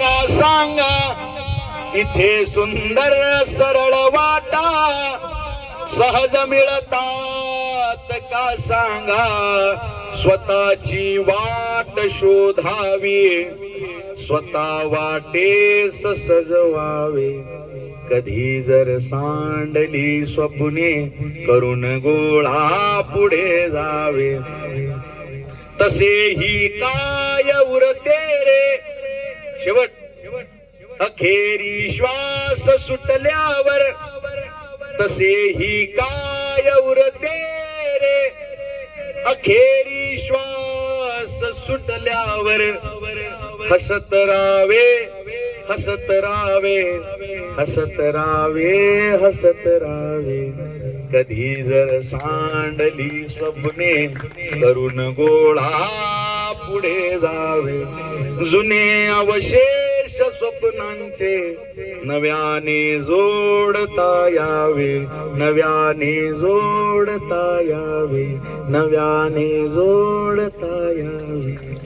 का सांगा? इथे सुंदर सरळ वाटा सहज मिळतात का सांगा? स्वतःची वाट शोधावी स्वतः वाटे सजवावे कधी जर सांडली स्वप्ने करून गोळा पुढे जावे. तसे ही काय उरते रे? शेवट अखेरी श्वास सुटल्यावर तसे ही काय उरते रे? अखेरी श्वास सुटल्यावर हसत रावे हसत रावे हसत रावे हसत रावे. कधी जर सांडली स्वप्ने करून गोळा पुढे जावे. जुने अवशेष स्वप्नांचे नव्याने जोडता यावे. नव्याने जोडता यावे. नव्याने जोडता यावे.